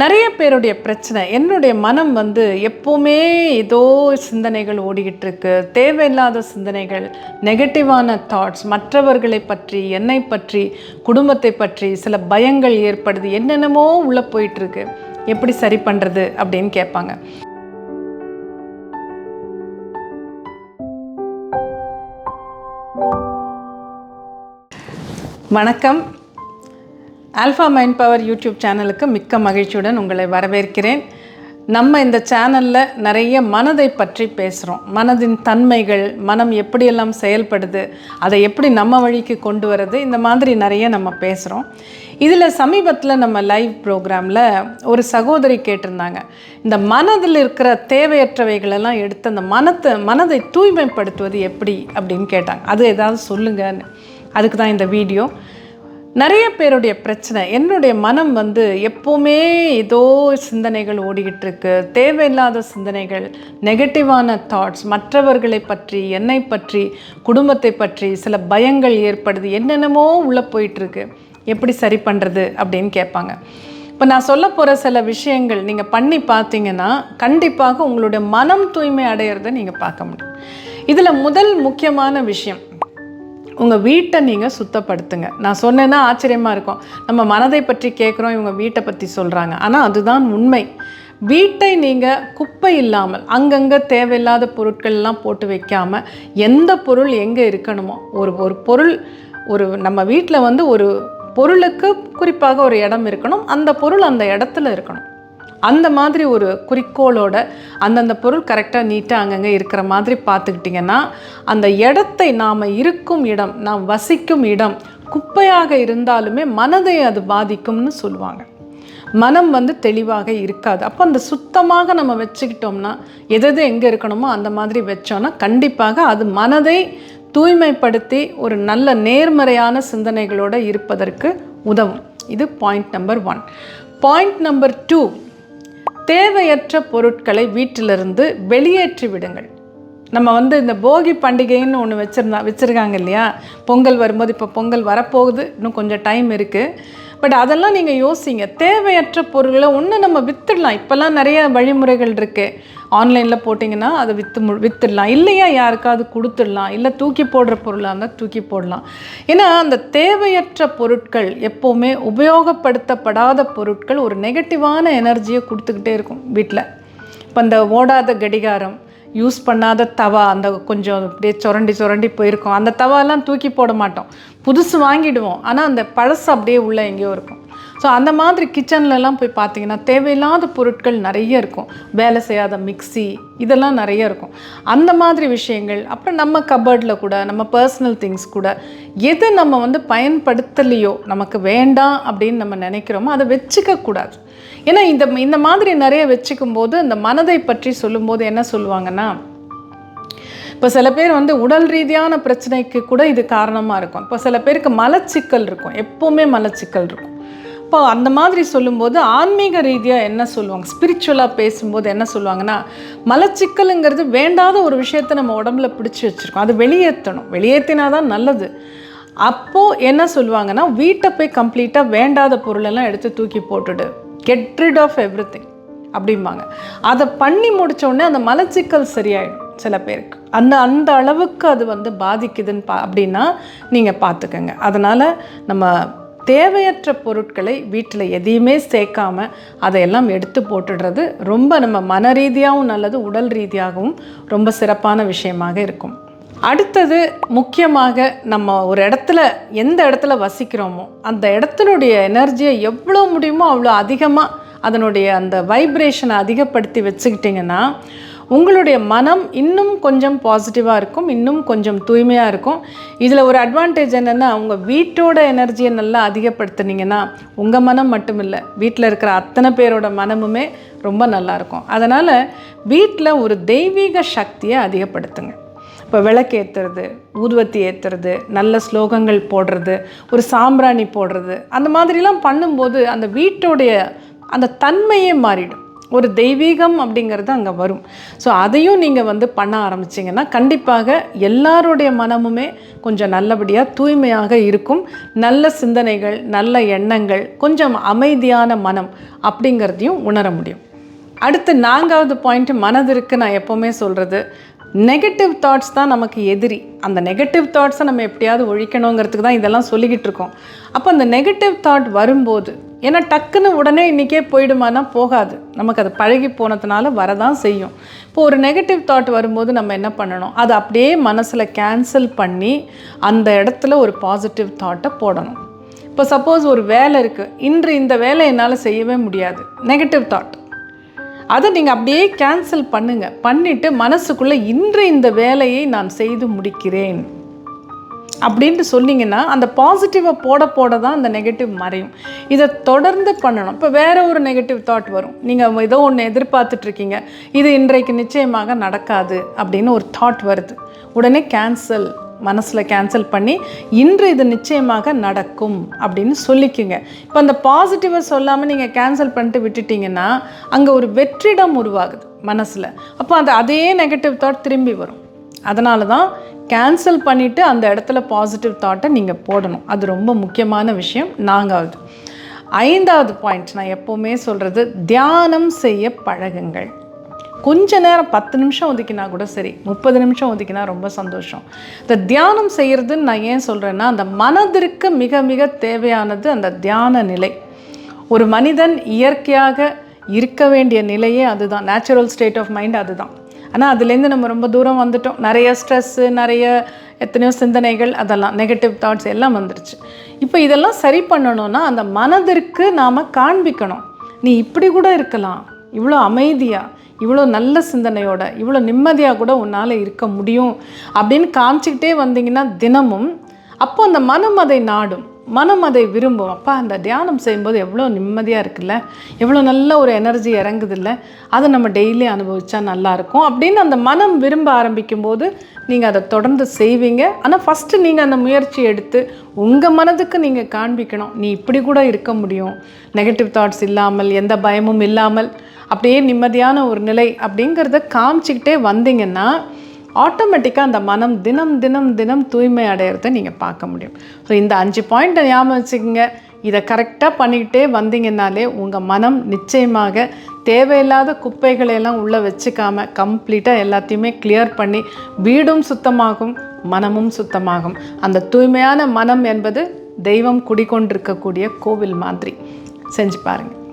நிறைய பேருடைய பிரச்சனை என்னுடைய மனம் வந்து எப்போவுமே ஏதோ சிந்தனைகள் ஓடிக்கிட்டு இருக்கு தேவையில்லாத சிந்தனைகள் நெகட்டிவான தாட்ஸ் மற்றவர்களை பற்றி என்னை பற்றி குடும்பத்தை பற்றி சில பயங்கள் ஏற்படுது என்னென்னமோ உள்ளே போயிட்டுருக்கு. எப்படி சரி பண்ணுறது அப்படின்னு கேட்பாங்க. வணக்கம். ஆல்ஃபா மைண்ட் பவர் யூடியூப் சேனலுக்கு மிக்க மகிழ்ச்சியுடன் உங்களை வரவேற்கிறேன். நம்ம இந்த சேனலில் நிறைய மனதை பற்றி பேசுகிறோம் மனதின் தன்மைகள் மனம் எப்படியெல்லாம் செயல்படுது அதை எப்படி நம்ம வழிக்கு கொண்டு வர்றது இந்த மாதிரி நிறைய நம்ம பேசுகிறோம் இதில் சமீபத்தில் நம்ம லைவ் ப்ரோக்ராமில் ஒரு சகோதரி கேட்டிருந்தாங்க. இந்த மனதில் இருக்கிற தேவையற்றவைகளெல்லாம் எடுத்து அந்த மனத்தை மனதை தூய்மைப்படுத்துவது எப்படி அப்படின்னு கேட்டாங்க. அது ஏதாவது சொல்லுங்கன்னு. அதுக்கு தான் இந்த வீடியோ நிறைய பேருடைய பிரச்சனை என்னுடைய மனம் வந்து எப்போவுமே ஏதோ சிந்தனைகள் ஓடிக்கிட்டு இருக்கு தேவையில்லாத சிந்தனைகள் நெகட்டிவான தாட்ஸ் மற்றவர்களை பற்றி என்னை பற்றி குடும்பத்தை பற்றி சில பயங்கள் ஏற்படுது. என்னென்னமோ உள்ளே போயிட்டுருக்கு. எப்படி சரி பண்ணுறது அப்படின்னு கேட்பாங்க. இப்போ நான் சொல்ல போகிற சில விஷயங்கள் நீங்கள் பண்ணி பார்த்தீங்கன்னா கண்டிப்பாக உங்களுடைய மனம் தூய்மை அடையிறதை நீங்கள் பார்க்க முடியும். இதில் முதல் முக்கியமான விஷயம் உங்கள் வீட்டை நீங்கள் சுத்தப்படுத்துங்க. நான் சொன்னேன்னா ஆச்சரியமாக இருக்கும். நம்ம மனதை பற்றி கேட்குறோம் இவங்க வீட்டை பற்றி சொல்கிறாங்க ஆனால் அதுதான் உண்மை. வீட்டை நீங்கள் குப்பை இல்லாமல் அங்கங்கே தேவையில்லாத பொருட்கள்லாம் போட்டு வைக்காமல் எந்த பொருள் எங்கே இருக்கணுமோ ஒரு ஒரு பொருள் ஒரு நம்ம வீட்டில் வந்து ஒரு பொருளுக்கு குறிப்பாக ஒரு இடம் இருக்கணும். அந்த பொருள் அந்த இடத்துல இருக்கணும். அந்த மாதிரி ஒரு குறிக்கோளோட அந்தந்த பொருள் கரெக்டாக நீட்டாக அங்கங்கே இருக்கிற மாதிரி பார்த்துக்கிட்டிங்கன்னா அந்த இடத்தை நாம் இருக்கும் இடம் நாம் வசிக்கும் இடம் குப்பையாக இருந்தாலுமே மனதை அது பாதிக்கும்னு சொல்லுவாங்க. மனம் வந்து தெளிவாக இருக்காது. அப்போ அந்த சுத்தமாக நம்ம வச்சுக்கிட்டோம்னா எது எது எங்கே இருக்கணுமோ அந்த மாதிரி வச்சோன்னா கண்டிப்பாக அது மனதை தூய்மைப்படுத்தி ஒரு நல்ல நேர்மறையான சிந்தனைகளோடு இருப்பதற்கு உதவும். இது point number one point number two தேவையற்ற பொருட்களை வீட்டிலிருந்து வெளியேற்றி விடுங்கள். நம்ம வந்து இந்த போகி பண்டிகைன்னு ஒன்று வச்சுருந்தா வச்சுருக்காங்க இல்லையா? பொங்கல் வரும்போது இப்போ பொங்கல் வரப்போகுது. இன்னும் கொஞ்சம் டைம் இருக்குது பட் அதெல்லாம் நீங்கள் யோசிங்க. தேவையற்ற பொருளை ஒன்று நம்ம விற்றுடலாம் இப்போல்லாம் நிறைய வழிமுறைகள் இருக்குது ஆன்லைனில் போட்டிங்கன்னா அதை விற்று மு விற்றுடலாம் இல்லையா யாருக்காவது கொடுத்துடலாம். இல்லை தூக்கி போடுற பொருளாக இருந்தால் தூக்கி போடலாம். ஏன்னா அந்த தேவையற்ற பொருட்கள் எப்போவுமே உபயோகப்படுத்தப்படாத பொருட்கள் ஒரு நெகட்டிவான எனர்ஜியை கொடுத்துக்கிட்டே இருக்கும் வீட்டில் இப்போ இந்த ஓடாத கடிகாரம் யூஸ் பண்ணாத தவா அந்த கொஞ்சம் அப்படியே சுரண்டி சுரண்டி போயிருக்கும். அந்த தவாலாம் தூக்கி போட மாட்டோம். புதுசு வாங்கிடுவோம். ஆனால் அந்த பழசு அப்படியே உள்ளே எங்கேயோ இருக்கும். ஸோ அந்த மாதிரி கிச்சன்லலாம் போய் பார்த்தீங்கன்னா தேவையில்லாத பொருட்கள் நிறைய இருக்கும். வேலை செய்யாத மிக்சி இதெல்லாம் நிறைய இருக்கும். அந்த மாதிரி விஷயங்கள் அப்புறம் நம்ம கபர்டில் கூட நம்ம பர்சனல் திங்ஸ் கூட எது நம்ம வந்து பயன்படுத்தலையோ நமக்கு வேண்டாம் அப்படின்னு நம்ம நினைக்கிறோமோ அதை வச்சுக்கக்கூடாது. ஏன்னா இந்த இந்த மாதிரி நிறைய வச்சுக்கும் போது இந்த மனதை பற்றி சொல்லும்போது என்ன சொல்லுவாங்கன்னா இப்போ சில பேர் வந்து உடல் ரீதியான பிரச்சனைக்கு கூட இது காரணமாக இருக்கும். இப்போ சில பேருக்கு மலச்சிக்கல் இருக்கும். எப்போவுமே மலச்சிக்கல் இருக்கும். இப்போ அந்த மாதிரி சொல்லும்போது ஆன்மீக ரீதியாக என்ன சொல்லுவாங்க? ஸ்பிரிச்சுவலாக பேசும்போது என்ன சொல்லுவாங்கன்னா மலச்சிக்கலுங்கிறது வேண்டாத ஒரு விஷயத்தை நம்ம உடம்புல பிடிச்சி வச்சுருக்கோம். அது வெளியேற்றணும். வெளியேற்றினா தான் நல்லது. அப்போது என்ன சொல்லுவாங்கன்னா வீட்டை போய் கம்ப்ளீட்டாக வேண்டாத பொருளெல்லாம் எடுத்து தூக்கி போட்டுடு. Get rid of everything அப்படிம்பாங்க. அதை பண்ணி முடித்தோடனே அந்த மலச்சிக்கல் சரியாயிடும் சில பேருக்கு. அந்த அந்த அளவுக்கு அது வந்து பாதிக்குதுன்னு பா அப்படின்னா நீங்கள் பார்த்துக்கோங்க. அதனால் நம்ம தேவையற்ற பொருட்களை வீட்டில் எதையுமே சேர்க்காம அதையெல்லாம் எடுத்து போட்டுடுறது ரொம்ப நம்ம மன ரீதியாகவும் நல்லது உடல் ரீதியாகவும் ரொம்ப சிறப்பான விஷயமாக இருக்கும். அடுத்தது முக்கியமாக நம்ம ஒரு இடத்துல எந்த இடத்துல வசிக்கிறோமோ அந்த இடத்தினுடைய எனர்ஜியை எவ்வளோ முடியுமோ அவ்வளோ அதிகமாக அதனுடைய அந்த வைப்ரேஷனை அதிகப்படுத்தி வச்சுக்கிட்டிங்கன்னா உங்களுடைய மனம் இன்னும் கொஞ்சம் பாசிட்டிவாக இருக்கும் இன்னும் கொஞ்சம் தூய்மையாக இருக்கும். இதில் ஒரு அட்வான்டேஜ் என்னென்னா உங்கள் வீட்டோட எனர்ஜியை நல்லா அதிகப்படுத்துனீங்கன்னா உங்கள் மனம் மட்டும் இல்லை வீட்டில் இருக்கிற அத்தனை பேரோட மனமுமே ரொம்ப நல்லாயிருக்கும் அதனால் வீட்டில் ஒரு தெய்வீக சக்தியை அதிகப்படுத்துங்க. இப்போ விளக்கு ஏற்றுறது ஊதுவத்தி ஏற்றுறது நல்ல ஸ்லோகங்கள் போடுறது ஒரு சாம்பிராணி போடுறது அந்த மாதிரிலாம் பண்ணும்போது அந்த வீட்டோடைய அந்த தன்மையே மாறிடும். ஒரு தெய்வீகம் அப்படிங்கிறது அங்கே வரும். ஸோ அதையும் நீங்கள் வந்து பண்ண ஆரம்பிச்சிங்கன்னா கண்டிப்பாக எல்லாருடைய மனமுமே கொஞ்சம் நல்லபடியாக தூய்மையாக இருக்கும். நல்ல சிந்தனைகள் நல்ல எண்ணங்கள் கொஞ்சம் அமைதியான மனம் அப்படிங்கிறதையும் உணர முடியும். அடுத்து நான்காவது பாயிண்ட் மனதிற்கு நான் எப்போவுமே சொல்கிறது நெகட்டிவ் தாட்ஸ் தான் நமக்கு எதிரி. அந்த நெகட்டிவ் தாட்ஸை நம்ம எப்படியாவது ஒழிக்கணுங்கிறதுக்கு தான் இதெல்லாம் சொல்லிக்கிட்டு இருக்கோம். அப்போ அந்த நெகட்டிவ் தாட் வரும்போது ஏன்னா டக்குன்னு உடனே இன்றைக்கே போயிடுமானா போகாது. நமக்கு அது பழகி போனதுனால வரதான் செய்யும். இப்போ ஒரு நெகட்டிவ் தாட் வரும்போது நம்ம என்ன பண்ணணும்? அதை அப்படியே மனசில் கேன்சல் பண்ணி அந்த இடத்துல ஒரு பாசிட்டிவ் தாட்டை போடணும். இப்போ சப்போஸ் ஒரு வேலை இருக்குது இன்று இந்த வேலை என்னால் செய்யவே முடியாது. நெகட்டிவ் தாட் அதை நீங்கள் அப்படியே கேன்சல் பண்ணுங்கள் பண்ணிவிட்டு மனசுக்குள்ளே இன்று இந்த வேலையை நான் செய்து முடிக்கிறேன். அப்படின்ட்டு சொன்னீங்கன்னா அந்த பாசிட்டிவை போட போட தான் அந்த நெகட்டிவ் மறையும். இதை தொடர்ந்து பண்ணணும். இப்போ வேற ஒரு நெகட்டிவ் தாட் வரும். நீங்கள் ஏதோ ஒன்று எதிர்பார்த்துட்ருக்கீங்க. இது இன்றைக்கு நிச்சயமாக நடக்காது அப்படின்னு ஒரு தாட் வருது. உடனே கேன்சல் மனசில் கேன்சல் பண்ணி இன்று இது நிச்சயமாக நடக்கும் அப்படின்னு சொல்லிக்குங்க. இப்போ அந்த பாசிட்டிவை சொல்லாமல் நீங்கள் கேன்சல் பண்ணிட்டு விட்டுட்டீங்கன்னா அங்கே ஒரு வெற்றிடம் உருவாகுது மனசில். அப்போ அந்த அதே நெகட்டிவ் தாட் திரும்பி வரும். அதனால தான் கேன்சல் பண்ணிவிட்டு அந்த இடத்துல பாசிட்டிவ் தாட்டை நீங்கள் போடணும். அது ரொம்ப முக்கியமான விஷயம். நான்காவது. ஐந்தாவது பாயிண்ட் நான் எப்போவுமே சொல்கிறது தியானம் செய்ய பழகுங்கள். கொஞ்ச நேரம் பத்து நிமிஷம் ஒதுக்கினா கூட சரி முப்பது நிமிஷம் ஒதுக்கினா ரொம்ப சந்தோஷம். இந்த தியானம் செய்கிறதுன்னு நான் ஏன் சொல்கிறேன்னா அந்த மனதிற்கு மிக மிக தேவையானது அந்த தியான நிலை. ஒரு மனிதன் இயற்கையாக இருக்க வேண்டிய நிலையே அதுதான். நேச்சுரல் ஸ்டேட் ஆஃப் மைண்ட் அதுதான். ஆனால் அதுலேருந்து நம்ம ரொம்ப தூரம் வந்துட்டோம். நிறைய ஸ்ட்ரெஸ்ஸு நிறைய எத்தனையோ சிந்தனைகள் அதெல்லாம் நெகட்டிவ் தாட்ஸ் எல்லாம் வந்துருச்சு. இப்போ இதெல்லாம் சரி பண்ணணும்னா அந்த மனதிற்கு நாம் காண்பிக்கணும். நீ இப்படி கூட இருக்கலாம். இவ்வளோ அமைதியாக இவ்வளோ நல்ல சிந்தனையோட இவ்வளோ நிம்மதியாக கூட உன்னால் இருக்க முடியும் அப்படின்னு காமிச்சிக்கிட்டே வந்தீங்கன்னா தினமும் அப்போ அந்த மனம் அதை நாடும். மனம் அதை விரும்பும். அப்பா அந்த தியானம் செய்யும்போது எவ்வளோ நிம்மதியாக இருக்குல்ல? எவ்வளோ நல்ல ஒரு எனர்ஜி இறங்குதில்ல? அதை நம்ம டெய்லி அனுபவிச்சா நல்லாயிருக்கும் அப்படின்னு அந்த மனம் விரும்ப ஆரம்பிக்கும் போது நீங்கள் அதை தொடர்ந்து செய்வீங்க. ஆனால் ஃபஸ்ட்டு நீங்கள் அந்த முயற்சி எடுத்து உங்கள் மனதுக்கு நீங்கள் காண்பிக்கணும். நீ இப்படி கூட இருக்க முடியும். நெகட்டிவ் தாட்ஸ் இல்லாமல் எந்த பயமும் இல்லாமல் அப்படியே நிம்மதியான ஒரு நிலை அப்படிங்கிறத காமிச்சிக்கிட்டே வந்தீங்கன்னா ஆட்டோமேட்டிக்காக அந்த மனம் தினம் தினம் தினம் தூய்மை அடையிறத நீங்கள் பார்க்க முடியும். ஸோ இந்த அஞ்சு பாயிண்ட்டை ஞாபகம் வச்சுக்கோங்க. இதை கரெக்டாக பண்ணிக்கிட்டே வந்தீங்கன்னாலே உங்கள் மனம் நிச்சயமாக தேவையில்லாத குப்பைகளை எல்லாம் உள்ளே வச்சுக்காமல் கம்ப்ளீட்டாக எல்லாத்தையுமே கிளியர் பண்ணி வீடும் சுத்தமாகும் மனமும் சுத்தமாகும். அந்த தூய்மையான மனம் என்பது தெய்வம் குடிக்கொண்டிருக்கக்கூடிய கோவில் மாதிரி. செஞ்சு பாருங்கள்